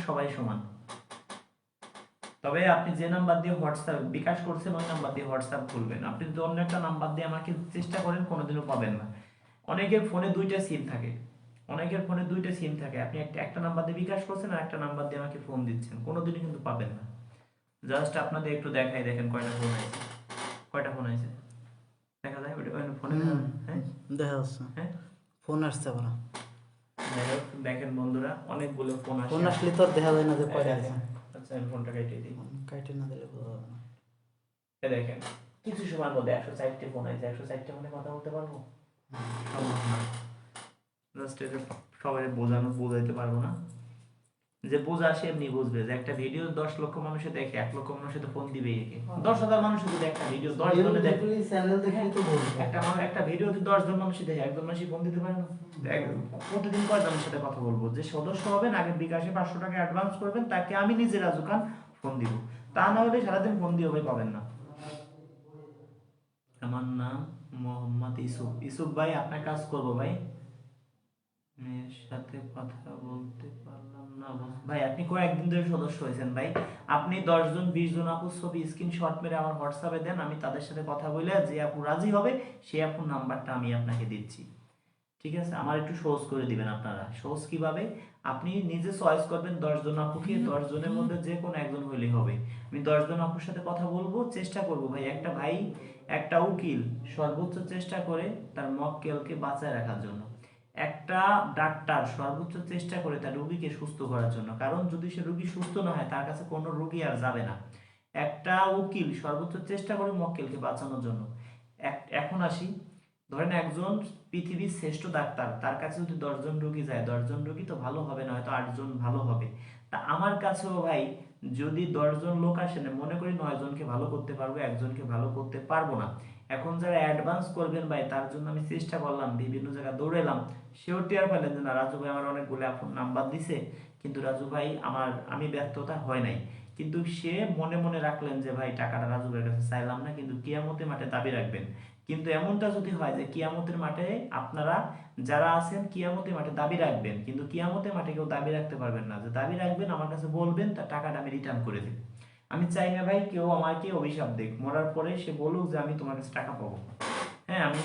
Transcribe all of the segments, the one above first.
সবাই সমান। তবে আপনি যে নাম্বার দিয়ে হোয়াটসঅ্যাপ বিকাশ করছেন ওই নাম্বার দিয়ে হোয়াটসঅ্যাপ খুলবেন। আপনি যদি অন্য একটা নাম্বার দিয়ে আমাকে চেষ্টা করেন কোনোদিনও পাবেন না। অনেকের ফোনে দুইটা সিম থাকে। অনেকের ফোনে দুইটা সিম থাকে। আপনি একটা একটা নাম্বার দিয়ে বিকাশ করছেন আর একটা নাম্বার দিয়ে আমাকে ফোন দিচ্ছেন। কোনোদিনই কিন্তু পাবেন না। জাস্ট আপনাদের একটু দেখাই দেখেন কয়টা ফোন আছে। কয়টা ফোন আছে? দেখা যায় ওটা ফোনে হ্যাঁ? দেখা যাচ্ছে। হ্যাঁ? ফোন আসছে আবার। যাই হোক, দেখেন বন্ধুরা অনেকগুলো ফোন আসে ফোন আসলে তো দেখা যায় না যে কয়টা আছে। আচ্ছা আমি ফোনটা কেটে দিই। কাটে না দিলে বোঝা যাবে না। এ দেখেন কিছু সময় মধ্যে একশো চারটে ফোন আছে একশো চারটে ফোনে কথা বলতে পারব? সম্ভব না জাস্ট এটা সবাই বোঝানো বোঝাইতে পারব না। যে বোঝা সে এমনি বুঝবে যে একটা ভিডিও দশ লক্ষ মানুষে দেখে এক লক্ষ মানুষে তো ফোন দিবে একে। দশ হাজার মানুষ যদি একটা ভিডিও দশ জনে দেখে চ্যানেল দেখে তো বলব একটা মানুষ একটা ভিডিও যদি দশ জন মানুষই দেখে একজন মানুষই ফোন দিতে পারে না। প্রতিদিন কয়জনের সাথে কথা বলব? যে সদস্য হবেন আগে বিকাশে পাঁচশো টাকা অ্যাডভান্স করবেন তাকে আমি নিজে রাজু খান ফোন দিব। তা না হলে সারাদিন ফোন দিয়ে ভাই পাবেন না। আমার নাম মোহাম্মদ ইসুফ। ইসুফ ভাই আপনার কাজ করব ভাই। মেয়ের সাথে কথা বলতে ভাই আপনি কয়েকদিন ধরে সদস্য হয়েছেন ভাই। আপনি দশজন বিশ জন আপুর ছবি স্ক্রিনশট মেরে আমার হোয়াটসঅ্যাপে দেন আমি তাদের সাথে কথা বলে যে আপু রাজি হবে সেই আপুর নাম্বারটা আমি আপনাকে দিচ্ছি। ঠিক আছে? আমার একটু সহজ করে দিবেন আপনারা। সহজ কীভাবে? আপনি নিজে চয়েস করবেন দশজন আপুকে দশজনের মধ্যে যে কোনো একজন হইলেই হবে। আমি দশজন আপুর সাথে কথা বলব চেষ্টা করব ভাই। একটা ভাই একটা উকিল সর্বোচ্চ চেষ্টা করে তার মক্কেলকে বাঁচায় রাখার জন্য। একটা ডাক্তার সর্বোচ্চ চেষ্টা করে তার রোগীকে সুস্থ করার জন্য। কারণ যদি সে রোগী সুস্থ না হয়, তার কাছে কোনো রোগী আর যাবে না। একটা উকিল সর্বোচ্চ চেষ্টা করে মক্কেলকে বাঁচানোর জন্য। এখন আসি। ধরেন একজন পৃথিবীর শ্রেষ্ঠ ডাক্তার, তার কাছে যদি দশজন রুগী যায়, দশজন রুগী তো ভালো হবে না, হয়তো আটজন ভালো হবে। তা আমার কাছেও ভাই, যদি দশজন লোক আসে না মনে করি নয় জনকে ভালো করতে পারব, একজনকে ভালো করতে পারব না। এখন যারা অ্যাডভান্স করবেন ভাই, তার জন্য আমি চেষ্টা করলাম, বিভিন্ন জায়গায় দৌড়ালাম সেও টের পেলেন যে, না, রাজু ভাই আমার অনেকগুলো ফোন নাম্বার দিছে, কিন্তু রাজু ভাই আমার, আমি ব্যর্থতা হয় নাই। কিন্তু সে মনে মনে রাখলেন যে, ভাই, টাকাটা রাজু ভাইয়ের কাছে চাইলাম না, কিন্তু কিয়ামতে মাঠে দাবি রাখবেন। কিন্তু এমনটা যদি হয় যে, কিয়ামতের মাঠে আপনারা যারা আছেন, কিয়ামতের মাঠে দাবি রাখবেন, কিন্তু কিয়ামতের মাঠে কেউ দাবি রাখতে পারবেন না। যে দাবি রাখবেন, আমার কাছে বলবেন, তার টাকাটা আমি রিটার্ন করে দেব আমি চাই না ভাই কেউ আমাকে অভিশাপ দেখ মরার পরে সে বলুক যে আমি তোমার কাছে টাকা পাবো। হ্যাঁ আমি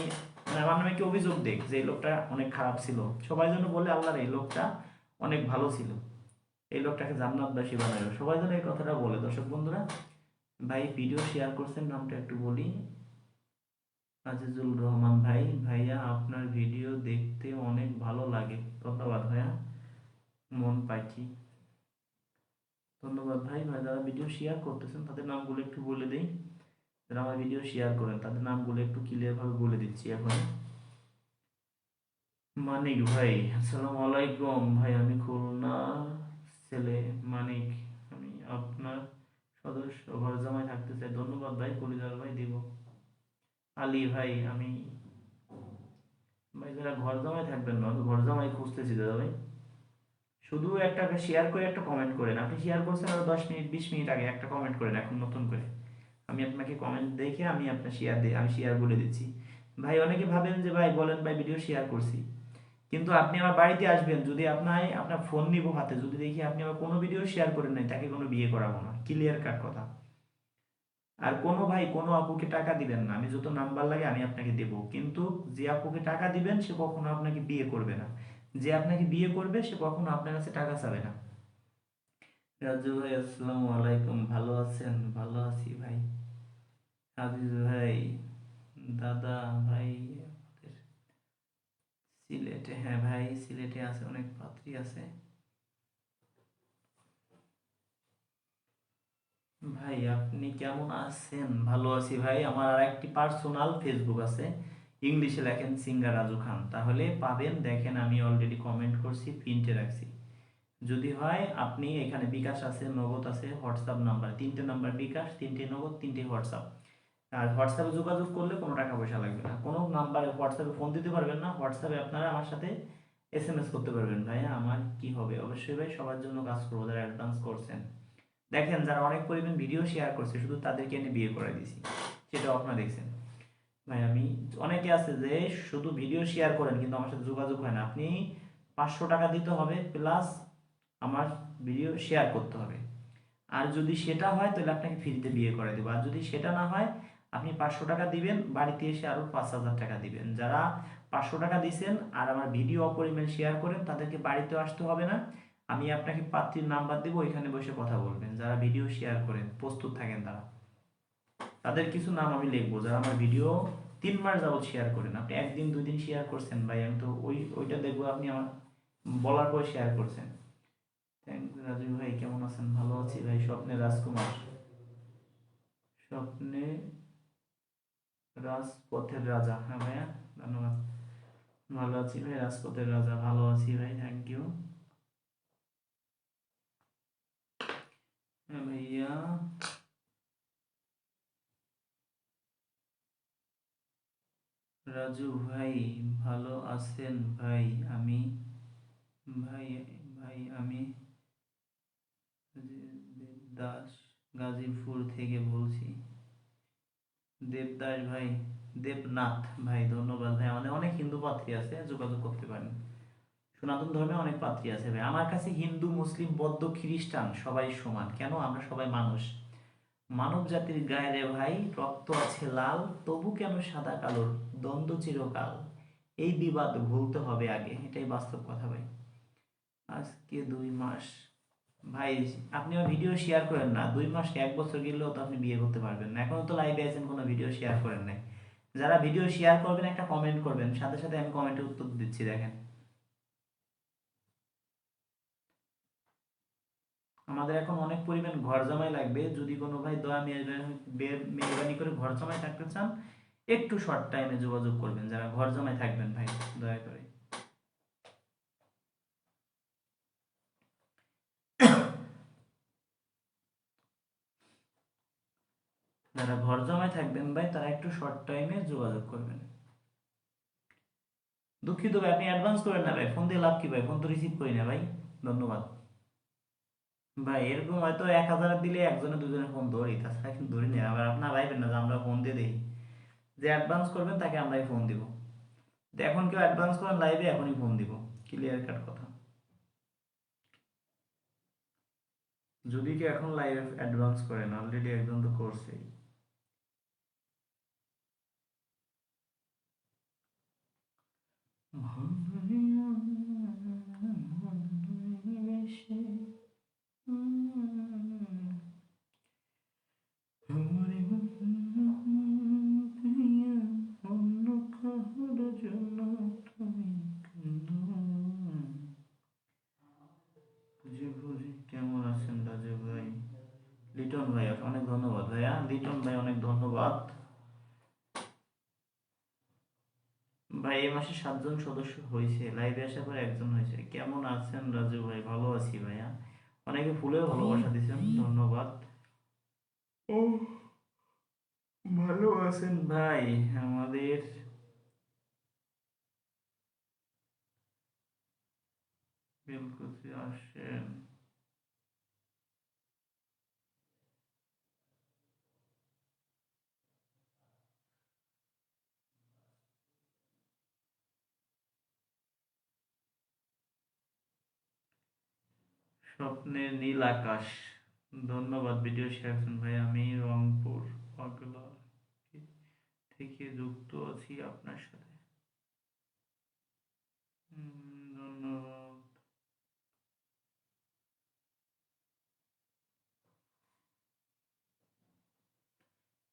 মানে আমার নামে কি অভিযোগ দেখ যে এই লোকটা অনেক খারাপ ছিল। সবাই যেন বলে, আল্লাহর এই লোকটা অনেক ভালো ছিল। এই লোকটাকে জান্নাতবাসী বানাবে সবাই যেন এই কথাটা বলে। দর্শক বন্ধুরা, ভাই ভিডিও শেয়ার করছেন, নামটা একটু বলি। আজিজুল রহমান ভাই, ভাইয়া, আপনার ভিডিও দেখতে অনেক ভালো লাগে। ধন্যবাদ ভাইয়া। মন পাইছি ধন্যবাদ ভাই। ভাই, যারা ভিডিও শেয়ার করতেছেন, তাদের নামগুলো একটু বলে দেই। যারা আমার ভিডিও শেয়ার করেন, তাদের নামগুলো একটু ক্লিয়ার ভাবে বলে দিচ্ছি এখন। মানিক ভাই, আসসালামু আলাইকুম। ভাই, আমি খুলনা ছেলে মানিক। আমি আপনার সদস্য, ঘর জামাই থাকতে চাই। ধন্যবাদ ভাই, কলিজার ভাই দিব। আলী ভাই, আমি ভাই, যারা ঘর জামাই থাকবেন না, ঘর জামাই খুঁজতেছি দাদা ভাই। শুধু একটা শেয়ার করে একটা কমেন্ট করেন। আপনি শেয়ার করছেন আরও দশ মিনিট, বিশ মিনিট আগে একটা কমেন্ট করেন এখন নতুন করে। আমি আপনাকে কমেন্ট দেখে আমি আপনার শেয়ার দিই আমি শেয়ার বলে দিচ্ছি। ভাই, অনেকে ভাবেন যে, ভাই, বলেন ভাই ভিডিও শেয়ার করছি। কিন্তু আপনি আমার বাড়িতে আসবেন, যদি আপনার আপনার ফোন নিব হাতে, যদি দেখি আপনি আমার কোনো ভিডিও শেয়ার করেন নাই, তাকে কোনো বিয়ে করাবো না। ক্লিয়ার কাট কথা। আর কোনো ভাই, কোনো আপুকে টাকা দিবেন না। আমি যত নাম্বার লাগে আমি আপনাকে দেব। কিন্তু যে আপুকে টাকা দিবেন, সে কখনো আপনাকে বিয়ে করবে না। যে আপনাকে বিয়ে করবে, সে কখনো আপনার কাছে টাকা চাবে না। রাজু ভাই, আসসালামু আলাইকুম। ভালো আছেন? ভালো আছি ভাই। আজিজ ভাই, দাদা ভাই সিলেটে হ্যাঁ ভাই, সিলেটে আছে, অনেক পাত্রী আছে। ভাই, আপনি কেমন আছেন? ভালো আছি ভাই। আমার আর একটি পার্সোনাল ফেসবুক আছে। ইংলিশে লেখেন সিঙ্গার রাজু খান। তাহলে পাবেন, দেখেন আমি অলরেডি কমেন্ট করছি প্রিন্টে রাখছি। যদি হয়, আপনি এখানে বিকাশ আছে, নগদ আছে, হোয়াটসঅ্যাপ নাম্বার। তিনটে নাম্বার বিকাশ, তিনটে নগদ, তিনটে হোয়াটসঅ্যাপ। আর হোয়াটসঅ্যাপে যোগাযোগ করলে কোনো টাকা পয়সা লাগবে না। কোনো নাম্বারে হোয়াটসঅ্যাপে ফোন দিতে পারবেন না, হোয়াটসঅ্যাপে আপনারা আমার সাথে এস এম এস করতে পারবেন। ভাই আমার কি হবে? অবশ্যই ভাই, সবার জন্য কাজ করব যারা অ্যাডভান্স করছেন। দেখেন, যারা অনেক পরিমাণ ভিডিও শেয়ার করছে, শুধু তাদেরকে এনে বিয়ে করে দিয়েছি। সেটাও আপনারা দেখছেন। ভাই, আমি অনেকে আছে যে শুধু ভিডিও শেয়ার করেন কিন্তু আমার সাথে যোগাযোগ হয় না। আপনি পাঁচশো টাকা দিতে হবে প্লাস আমার ভিডিও শেয়ার করতে হবে। আর যদি সেটা হয়, তাহলে আপনাকে ফ্রিতে বিয়ে করে দেবো। আর যদি সেটা না হয়, আপনি পাঁচশো টাকা দিবেন, বাড়িতে এসে আরও পাঁচ হাজার টাকা দিবেন। যারা পাঁচশো টাকা দিছেন আর আমার ভিডিও অপরিমাণ শেয়ার করেন, তাদেরকে বাড়িতেও আসতে হবে না। আমি আপনাকে পাত্রীর নাম্বার দেবো, ওইখানে বসে কথা বলবেন। যারা ভিডিও শেয়ার করেন, প্রস্তুত থাকেন তারা। তাদের কিছু নাম আমি লিখব যারা আমার ভিডিও তিন মাস শেয়ার করেন আপনি একদিন দুই দিন শেয়ার করছেন ভাই, আমি তো ওই, ওইটা দেখব, আপনি আমার বলার পর শেয়ার করছেন। রাজু ভাই, কেমন আছেন? ভালো আছি ভাই, স্বপ্নে রাজকুমার। স্বপ্নে রাজপথের রাজা। হ্যাঁ ভাইয়া, ধন্যবাদ। ভালো আছি ভাই, রাজপথের রাজা। ভালো আছি ভাই থ্যাংক ইউ হ্যাঁ ভাইয়া। রাজু ভাই, ভালো আছেন ভাই? আমি, ভাই ভাই, আমি দেবদাস গাজীপুর থেকে বলছি। দেবদাস ভাই, দেবনাথ ভাই, ধন্যবাদ ভাই। আমাদের অনেক হিন্দু পাত্রী আছে, যোগাযোগ করতে পারেন। সনাতন ধর্মে অনেক পাত্রী আছে ভাই। আমার কাছে হিন্দু, মুসলিম, বৌদ্ধ, খ্রিস্টান সবাই সমান। কেন? আমরা সবাই মানুষ। মানব জাতির গায়ে রে ভাই, রক্ত আছে লাল, তবু কেন সাদা কালোর দ্বন্দ্ব চিরকাল। এই বিবাদ ভুলতে হবে আগে। এটাই বাস্তব কথা ভাই। আজকে দুই মাস। ভাই, আপনি আমার ভিডিও শেয়ার করেন না। দুই মাস এক বছর গেলেও তো আপনি বিয়ে করতে পারবেন না। এখনও তো লাইভে আছেন, কোনো ভিডিও শেয়ার করেন নাই। যারা ভিডিও শেয়ার করবেন, একটা কমেন্ট করবেন। সাথে সাথে আমি কমেন্টে উত্তর দিচ্ছি, দেখেন। আমাদের এখন অনেক পরিমাণ ঘর জামাই লাগবে। যদি কোনো ভাই দয়া মেহরবানি করে ঘর জামাই থাকতে চান একটু শর্ট টাইমে যোগাযোগ করবেন, যারা ঘর জমায় থাকবেন ভাই, দয়া করে। যারা ঘর জমায় থাকবেন ভাই, তারা একটু শর্ট টাইমে যোগাযোগ করবেন। দুঃখিত ভাই, আপনি অ্যাডভান্স করেন না ভাই ফোন দিয়ে লাভ কি ভাই? ফোন তো রিসিভ করি না ভাই, ধন্যবাদ। ভাই, এরকম হয়তো এক হাজার দিলে একজনে দুজনে ফোন ধরি, তাছাড়া কিন্তু ধরি না, আবার আপনার ভাইবেন না যে আমরা ফোন দিয়ে দিই। যে অ্যাডভান্স করবেন, তাকে আমরাই ফোন দিব। এখন কেউ অ্যাডভান্স করেন লাইভে এখনই ফোন দিব। ক্লিয়ার কাট কথা। যদি কেউ এখন লাইভে অ্যাডভান্স করেন অলরেডি একজন তো করছেই। কেমন লিটন ভাই অনেক ধন্যবাদ ভাইয়া। লিটন ভাই অনেক ধন্যবাদ। ভাই এই মাসে সাতজন সদস্য হয়েছে। লাইভে আসার পর একজন হয়েছে। কেমন আছেন রাজু ভাই? ভালো আছি ভাইয়া। অনেকে ফুলেও ভালোবাসা দিচ্ছেন ধন্যবাদ। ও ভালো আছেন। ভাই আমাদের বেলকুচি আসেন। স্বপ্নের নীল আকাশ। ধন্যবাদ, ভিডিও শেয়ার করছেন ভাই। আমি রংপুর পাগলা থেকে যুক্ত আছি আপনার সাথে।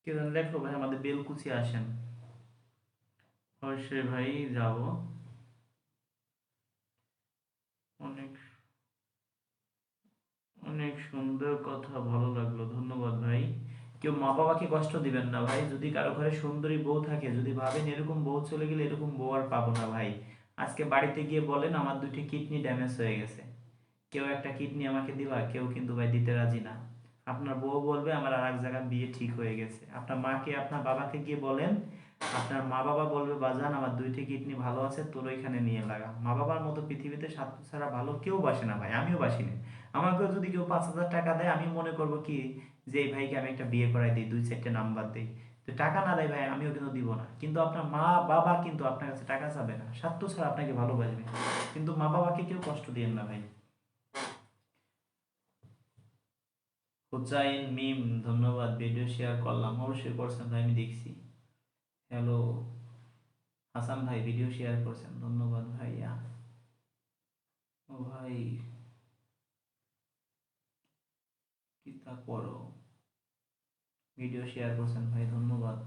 কে লেখলো ভাই, আমাদের বেলকুচি আসেন। অবশ্যই ভাই, যাব। অনেক সুন্দর কথা, ভালো লাগল। ধন্যবাদ ভাই। কেউ মা বাবাকে কষ্ট দিবেন না ভাই। যদি কারও ঘরে সুন্দরী বউ থাকে, যদি ভাবেন এরকম বউ চলে গেলে এরকম বউ আর পাবো না ভাই। আজকে বাড়িতে গিয়ে বলেন, আমার দুটি কিডনি ড্যামেজ হয়ে গেছে। কেউ একটা কিডনি আমাকে দিবা, কেউ কিন্তু ভাই দিতে রাজি না। আপনার বউ বলবে, আমার আর এক জায়গায় বিয়ে ঠিক হয়ে গেছে। আপনার মাকে, আপনার বাবাকে গিয়ে বলেন, আপনার মা বাবা বলবে, বাজান, আমার দুইটি কিডনি ভালো আছে, তোর ওইখানে নিয়ে লাগা। মা বাবার মতো পৃথিবীতে স্বার্থ ছাড়া ভালো কেউ বাসে না ভাই, আমিও বাসি না। আমাকে যদি কেউ পাঁচ হাজার টাকা দেয়, আমি মনে করব কি, যে এই ভাইকে আমি একটা বিয়ে করাই দিই, দুই চারটে নাম্বার দিই। তো টাকা না দেয় ভাই, আমিও কিন্তু দিব না। কিন্তু আপনার মা, বাবা কিন্তু আপনার কাছে টাকা চাবে না। স্বার্থ ছাড়া আপনাকে ভালোবাসবে। কিন্তু মা বাবাকে কেউ কষ্ট দিয়েন না ভাই। হুচাইন মিম, ধন্যবাদ। ভিডিও শেয়ার করলাম। অবশ্যই করছেন ভাই, আমি দেখছি। হ্যালো হাসান ভাই ভিডিও শেয়ার করছেন। ধন্যবাদ ভাইয়া। ও ভাই। তা করো ভিডিও শেয়ার করছেন ভাই, ধন্যবাদ।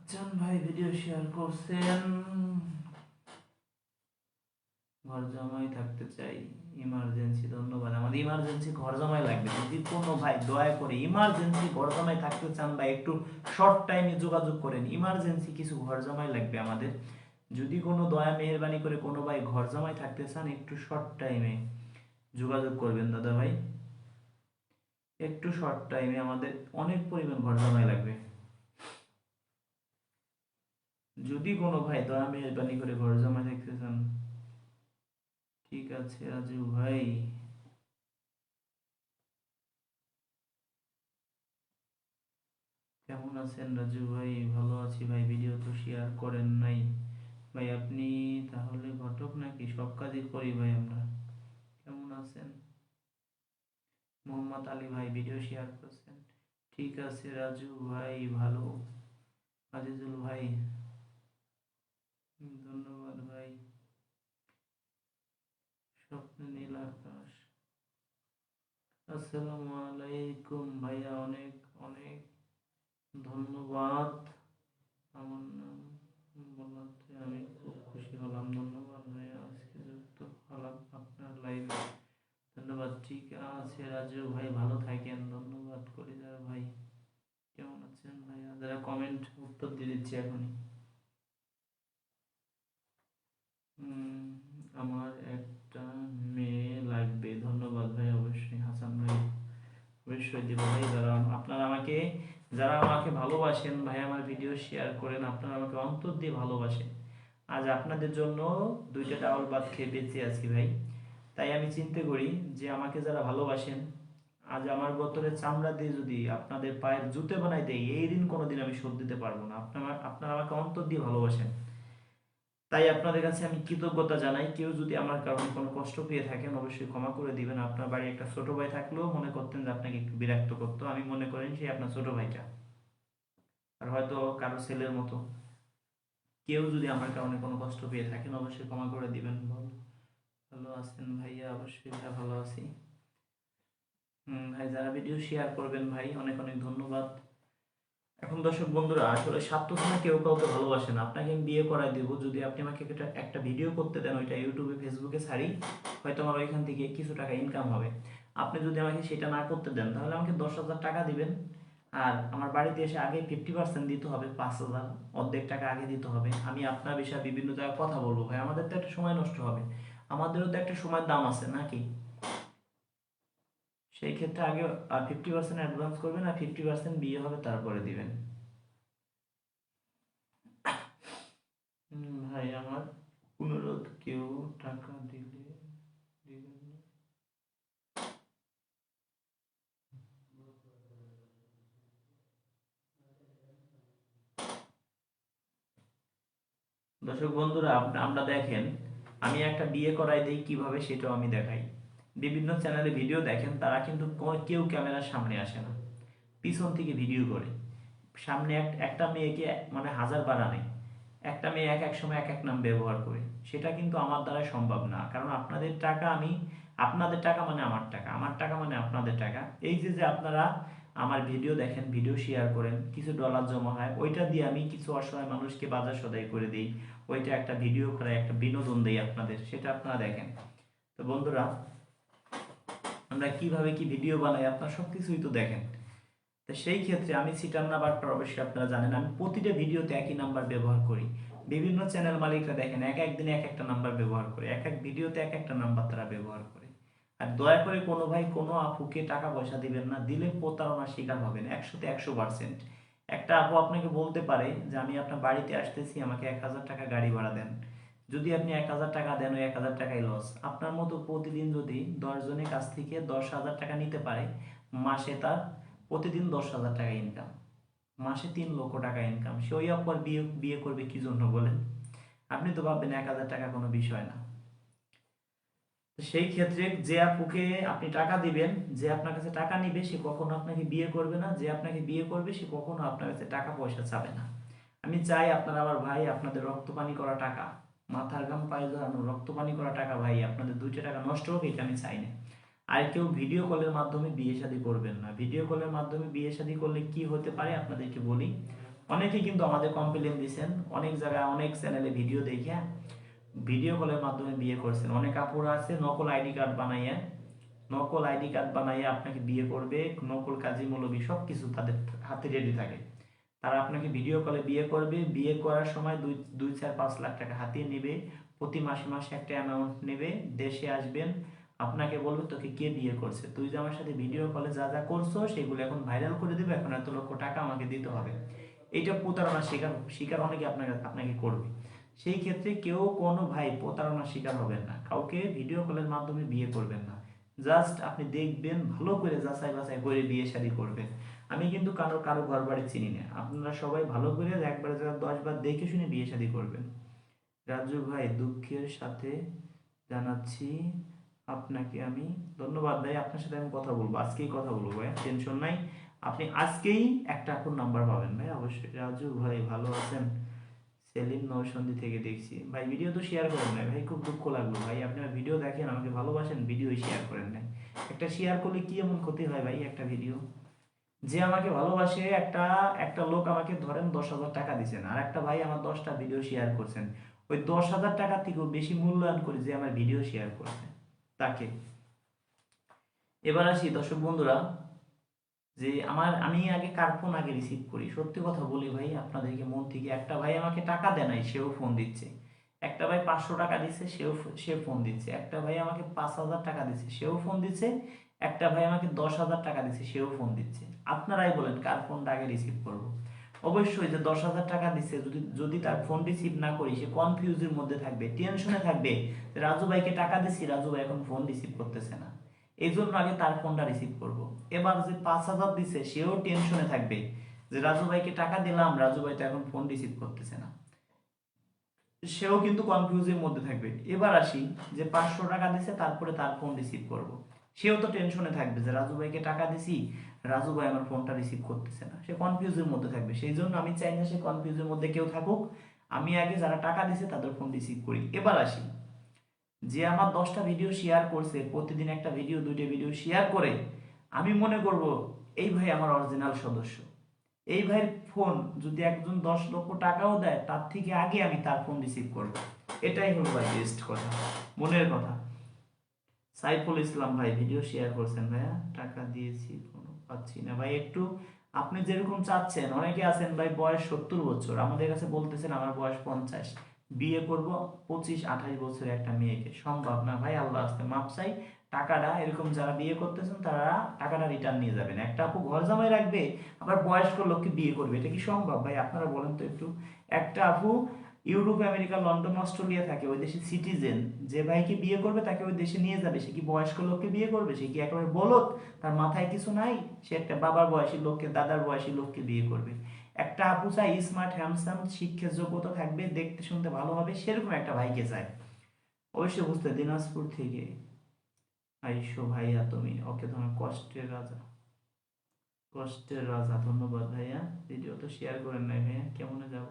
আচ্ছা ভাই ভিডিও শেয়ার করছেন। ঘর জমাই থাকতে চাই ইমার্জেন্সি ধন্যবাদ। আমাদের ইমার্জেন্সি ঘর জমাই লাগবে। যদি কোনো ভাই দয়া করে ইমার্জেন্সি ঘর জমাই থাকতে চান বা একটু শর্ট টাইমে যোগাযোগ করেন ইমার্জেন্সি কিছু ঘর জমাই লাগবে আমাদের। যদি কোনো দয়া, মেহরবানি করে কোনো ভাই ঘর জামাই থাকতে চান, একটু শর্ট টাইমে যোগাযোগ করবেন দাদা ভাই। একটু শর্ট টাইমে আমাদের অনেক পরিমাণ ঘর জামাই লাগবে। যদি কোনো ভাই দয়া, মেহরবানি করে ঘর জামাই থাকতে চান। ঠিক আছে, রাজু ভাই। কেমন আছেন রাজু ভাই? ভালো আছি ভাই ভিডিও তো শেয়ার করেন নাই। ভাই, আপনি তাহলে ঘটক নাকি? সব কাজই করি ভাই আমরা। কেমন আছেন? মোহাম্মদ আলী ভাই ভিডিও শেয়ার করছেন। ঠিক আছে, রাজু ভাই, ভালো। আজিজুল ভাই, ধন্যবাদ ভাই। স্বপ্ন নীল আকাশ। আসসালামু আলাইকুম ভাইয়া, অনেক অনেক ধন্যবাদ। আমার নাম বলাতে আমি খুব খুশি হলাম ধন্যবাদ ভাইয়া আজকে যুক্ত হলাম আপনার লাইভে ধন্যবাদ ঠিক আছে রাজু ভাই ভালো থাকেন, ধন্যবাদ কলিজার ভাই। কেমন আছেন ভাইয়া? যারা কমেন্ট উত্তর দিয়ে দিচ্ছি এখনই। আমার একটা মেয়ে লাগবে, ধন্যবাদ ভাই অবশ্যই, হাসান ভাই। অবশ্যই দিব ভাই, যারা আপনারা আমাকে, যারা আমাকে ভালোবাসেন ভাই, আমার ভিডিও শেয়ার করেন, আপনারা আমাকে অন্তর দিয়ে ভালোবাসেন। আজ আপনাদের জন্য দুইটা ডাউল ভাত খেয়ে বেঁচে আছি ভাই। তাই আমি চিন্তা করি যে আমাকে যারা ভালোবাসেন, আজ আমার বোতলের চামড়া দিয়ে যদি আপনাদের পায়ের জুতে বানাই দেয় এই ঋণ কোনোদিন আমি শোধ দিতে পারব না। আপনারা আপনারা আমাকে অন্তর দিয়ে ভালোবাসেন। তাই আপনাদের কাছে আমি কৃতজ্ঞতা জানাই। কেউ যদি আমার কারণে কোনো কষ্ট পেয়ে থাকেন, অবশ্যই ক্ষমা করে দিবেন। আপনার বাড়ি একটা ছোট ভাই থাকলেও মনে করতেন যে আপনাকে একটু বিরক্ত করতো। আমি মনে করেন সেই আপনার ছোট ভাইটা। আর হয়তো কারও ছেলের মতো। কেউ যদি আমার কারণে কোনো কষ্ট পেয়ে থাকেন, অবশ্যই ক্ষমা করে দিবেন। ভালো আছেন ভাইয়া? অবশ্যই ভাই ভালো আছি। ভাই, যারা ভিডিও শেয়ার করবেন ভাই, অনেক অনেক ধন্যবাদ। এখন দর্শক বন্ধুরা, আসলে স্বার্থসীমা কেউ কাউকে ভালোবাসে না। আপনাকে আমি বিয়ে করাই দেবো। যদি আপনি আমাকে একটা একটা ভিডিও করতে দেন, ওইটা ইউটিউবে ফেসবুকে ছাড়ি, হয়তো আমার ওইখান থেকে কিছু টাকা ইনকাম হবে। আপনি যদি আমাকে সেটা না করতে দেন, তাহলে আমাকে দশ হাজার টাকা দিবেন। আর আমার বাড়িতে এসে আগে ফিফটি পার্সেন্ট দিতে হবে, পাঁচ হাজার। অর্ধেক টাকা আগে দিতে হবে। আমি আপনার বিষয়ে বিভিন্ন জায়গায় কথা বলব ভাই। আমাদের তো একটা সময় নষ্ট হবে। আমাদেরও তো একটা সময়ের দাম আছে নাকি? সেই ক্ষেত্রে আগে ফিফটি পার্সেন্ট অ্যাডভান্স করবেন আর ফিফটি পার্সেন্ট বিয়ে হবে তারপরে দিবেন। ভাই, আমার অনুরোধ, কেউ টাকা দিলে দর্শক বন্ধুরা আমরা দেখেন আমি একটা বিয়ে করাই দিই, কীভাবে সেটাও আমি দেখাই। বিভিন্ন চ্যানেলে ভিডিও দেখেন, তারা কিন্তু কেউ ক্যামেরার সামনে আসে না। পিছন থেকে ভিডিও করে। সামনে এক- একটা মেয়েকে মানে হাজার বাড়া নেই একটা মেয়ে এক এক সময় এক এক নাম ব্যবহার করে। সেটা কিন্তু আমার দ্বারা সম্ভব না। কারণ আপনাদের টাকা আমি আপনাদের টাকা মানে আমার টাকা। আমার টাকা মানে আপনাদের টাকা। এই যে যে আপনারা আমার ভিডিও দেখেন, ভিডিও শেয়ার করেন, কিছু ডলার জমা হয়, ওইটা দিয়ে আমি কিছু অসহায় মানুষকে বাজার সদাই করে দিই। ওইটা একটা ভিডিও করে, একটা বিনোদন দেই আপনাদের, সেটা আপনারা দেখেন। তো বন্ধুরা, আমরা কীভাবে কি ভিডিও বানাই, আপনারা সব কিছুই তো দেখেন। তো সেই ক্ষেত্রে আমি সিটার নাম্বারটা অবশ্যই আপনারা জানেন, আমি প্রতিটা ভিডিওতে একই নাম্বার ব্যবহার করি। বিভিন্ন চ্যানেল মালিকরা দেখেন, এক এক দিনে এক একটা নাম্বার ব্যবহার করে, এক এক ভিডিওতে এক একটা নাম্বার তারা ব্যবহার করে। আর দয়া করে কোনো ভাই, কোনো আপুকে টাকা পয়সা দিবেন না। দিলে প্রতারণার শিকার হবেন, একশোতে একশো পার্সেন্ট একটা আপু আপনাকে বলতে পারে যে, আমি আপনার বাড়িতে আসতেছি, আমাকে এক হাজার টাকা গাড়ি ভাড়া দেন। যদি আপনি এক হাজার টাকা দেন, ওই এক হাজার টাকাই লস আপনার মতো প্রতিদিন যদি দশ জনের কাছ থেকে দশ হাজার টাকা নিতে পারে, মাসে তার প্রতিদিন দশ হাজার টাকা ইনকাম মাসে তিন লক্ষ টাকা ইনকাম সে ওই অপর বিয়ে বিয়ে করবে কি জন্য বলেন? আপনি তো ভাববেন এক হাজার টাকা কোনো বিষয় না। সেই ক্ষেত্রে যে আপুকে আপনি টাকা দিবেন, যে আপনার কাছে টাকা নিবে, সে কখনো আপনাকে বিয়ে করবে না। যে আপনাকে বিয়ে করবে, সে কখনো আপনার কাছে টাকা পয়সা চাবে না। আমি চাই আপনারা আমার ভাই আপনাদের রক্তপানি করা টাকা, মাথার গাম পায়ে ধরানো, রক্তপানি করা টাকা ভাই, আপনাদের দুইটা টাকা নষ্ট হোক, এটা আমি চাই না। আর কেউ ভিডিও কলের মাধ্যমে বিয়ে শাদী করবেন না। ভিডিও কলের মাধ্যমে বিয়ে শাদী করলে কি হতে পারে আপনাদেরকে বলি? অনেকে কিন্তু আমাদের কমপ্লেন দিয়েছেন অনেক জায়গায়, অনেক চ্যানেলে ভিডিও দেখে ভিডিও কলের মাধ্যমে বিয়ে করছেন। অনেক আপুরা আছে, নকল আইডি কার্ড বানাইয়া, নকল আইডি কার্ড বানাইয়া আপনাকে বিয়ে করবে, নকল কাজী মৌলবি সব কিছু তাদের হাতে রেডি থাকে। তারা আপনাকে ভিডিও কলে বিয়ে করবে, বিয়ে করার সময় দুই দুই চার পাঁচ লাখ টাকা হাতিয়ে নেবে, প্রতি মাসে মাসে একটা অ্যামাউন্ট নেবে, দেশে আসবেন, আপনাকে বলবে, তোকে কে বিয়ে করছে? তুই যে আমার সাথে ভিডিও কলে যা যা করছ, সেগুলো এখন ভাইরাল করে দেবে, এখন এত লক্ষ টাকা আমাকে দিতে হবে। এইটা প্রতারণা শিকার শিকার অনেকে আপনাকে আপনাকে করবে। সেই ক্ষেত্রে কেউ কোনো ভাই প্রতারণার শিকার হবেন না। কাউকে ভিডিও কলের মাধ্যমে বিয়ে করবেন না। জাস্ট আপনি দেখবেন, ভালো করে যাচাই বাছাই করে বিয়ে শাদী করবেন। আমি কিন্তু কারও কারও ঘর বাড়ি চিনি না। আপনারা সবাই ভালো করে একবার জায়গা দশ বার দেখে শুনে বিয়ে শাদী করবেন। রাজু ভাই, দুঃখের সাথে জানাচ্ছি আপনাকে আমি, ধন্যবাদ ভাই, আপনার সাথে আমি কথা বলব। আজকেই কথা বলব ভাই টেনশন নাই। আপনি আজকেই একটা আপুর নাম্বার পাবেন ভাই অবশ্যই। রাজু ভাই, ভালো আছেন? সেলিম নৌসন্দি থেকে দেখছি। ভাই ভিডিও তো শেয়ার করেন নাই। ভাই, খুব দুঃখ লাগল। ভাই আপনি ভিডিও দেখেন, আমাকে ভালোবাসেন ভিডিও শেয়ার করেন নাই। একটা শেয়ার করলে কি এমন ক্ষতি হয় ভাই একটা ভিডিও যে আমাকে ভালোবাসে, একটা একটা লোক আমাকে ধরেন দশ হাজার টাকা দিচ্ছেন আর একটা ভাই আমার দশটা ভিডিও শেয়ার করছেন। ওই দশ হাজার টাকা থেকেও বেশি মূল্যায়ন করে যে আমার ভিডিও শেয়ার করছে। তাকে। এবার আসি দর্শক বন্ধুরা যে আমার, আমি আগে কার ফোন আগে রিসিভ করি? সত্যি কথা বলি ভাই, আপনাদেরকে মন থেকে একটা ভাই আমাকে টাকা দেয় নাই, সেও ফোন দিচ্ছে। একটা ভাই পাঁচশো টাকা দিচ্ছে, সেও সে ফোন দিচ্ছে। একটা ভাই আমাকে পাঁচ হাজার টাকা দিচ্ছে, সেও ফোন দিচ্ছে। একটা ভাই আমাকে দশ হাজার টাকা দিচ্ছে, সেও ফোন দিচ্ছে। আপনারাই বলেন কার ফোনটা আগে রিসিভ করব? অবশ্যই যে দশ হাজার টাকা দিচ্ছে, যদি যদি তার ফোন রিসিভ না করি, সে কনফিউজের মধ্যে থাকবে টেনশনে থাকবে রাজু ভাইকে টাকা দিচ্ছি রাজু ভাই এখন ফোন রিসিভ করতেছে না। এই জন্য আগে তার ফোনটা রিসিভ করব। এবার যে পাঁচ হাজার দিচ্ছে সেও টেনশনে থাকবে যে রাজু ভাইকে টাকা দিলাম, রাজু ভাই তো এখন ফোন রিসিভ করতেছে না। সেও কিন্তু কনফিউজের মধ্যে থাকবে। এবার আসি যে পাঁচশো টাকা দিছে, তারপরে তার ফোন রিসিভ করব। সেও তো টেনশনে থাকবে যে রাজু ভাইকে টাকা দিছি, রাজু ভাই আমার ফোনটা রিসিভ করতেছে না। সে কনফিউজের মধ্যে থাকবে। সেই জন্য আমি চাই না সে কনফিউজের মধ্যে কেউ থাকুক। আমি আগে যারা টাকা দিছে, তাদের ফোন রিসিভ করি। এবার আসি যে আমার দশটা ভিডিও শেয়ার করছে, প্রতিদিন একটা ভিডিও দুইটা ভিডিও শেয়ার করে, আমি মনে করব, এই ভাই আমার অরিজিনাল সদস্য। এই ভাইয়ের ফোন যদি একজন দশ লক্ষ টাকাও দেয়, তার থেকে আগে আমি তার ফোন রিসিভ করব। এটাই হলো ভাই বেস্ট কথা, মনের কথা। সাইফুল ইসলাম ভাই ভিডিও শেয়ার করছেন ভাইয়া, টাকা দিয়েছি, কোনো পাচ্ছি না। ভাই, একটু আপনি যেরকম চাচ্ছেন, অনেকে আছেন ভাই, বয়স সত্তর বছর, আমাদের কাছে বলতেছেন আমার বয়স পঞ্চাশ। বিয়ে করব, পঁচিশ, আঠাশ বছরের একটা মেয়েকে। সম্ভব না ভাই, আল্লাহ আসতে মাপ চাই। টাকাটা, এরকম যারা বিয়ে করতেছেন, তারা টাকাটা রিটার্ন নিয়ে যাবেন। একটা আপু ঘর জামাই রাখবে, আবার বয়স্ক লোককে বিয়ে করবে। এটা কি সম্ভব ভাই? আপনারা বলেন তো একটু। একটা আপু ইউরোপ, আমেরিকা, লন্ডন, অস্ট্রেলিয়া থাকে, ওই দেশের সিটিজেন যে ভাইকে বিয়ে করবে, তাকে ওই দেশে নিয়ে যাবে। সে কি বয়স্ক লোককে বিয়ে করবে? সে কি একেবারে বলত তার মাথায় কিছু নাই? সে একটা বাবার বয়সী লোককে, দাদার বয়সী লোককে বিয়ে করবে। একটা আপু চাই স্মার্ট হ্যান্ডসাম শিক্ষার যোগ্যতা থাকবে, দেখতে শুনতে ভালো হবে, সেরকম একটা ভাইকে চায়। অবশ্যই বুঝতে দিনাজপুর থেকে। আইসো ভাইয়া তুমি, ওকে তোমার কষ্টের রাজা। কষ্টের রাজা, ধন্যবাদ ভাইয়া। ভিডিও তো শেয়ার করেন নাই ভাইয়া, কেমনে যাব?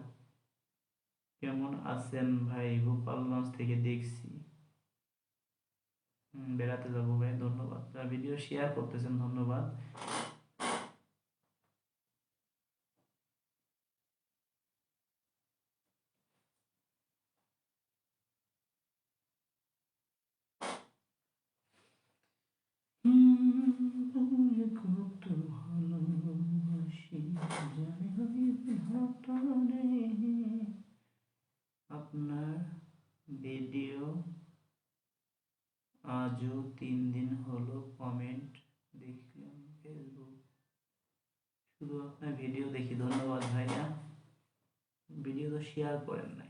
কেমন আছেন ভাই? গোপালগঞ্জ থেকে দেখছি। বেড়াতে যাব ভাই, ধন্যবাদ। ভিডিও শেয়ার করতেছেন, ধন্যবাদ হুম, কত ভালোবাসি জানি ওই ঘটনে আপনার ভিডিও আজও তিন দিন হলো কমেন্ট দেখলাম ফেসবুক। শুধু আপনার ভিডিও দেখি, ধন্যবাদ ভাইয়া। ভিডিও তো শেয়ার করেন নাই।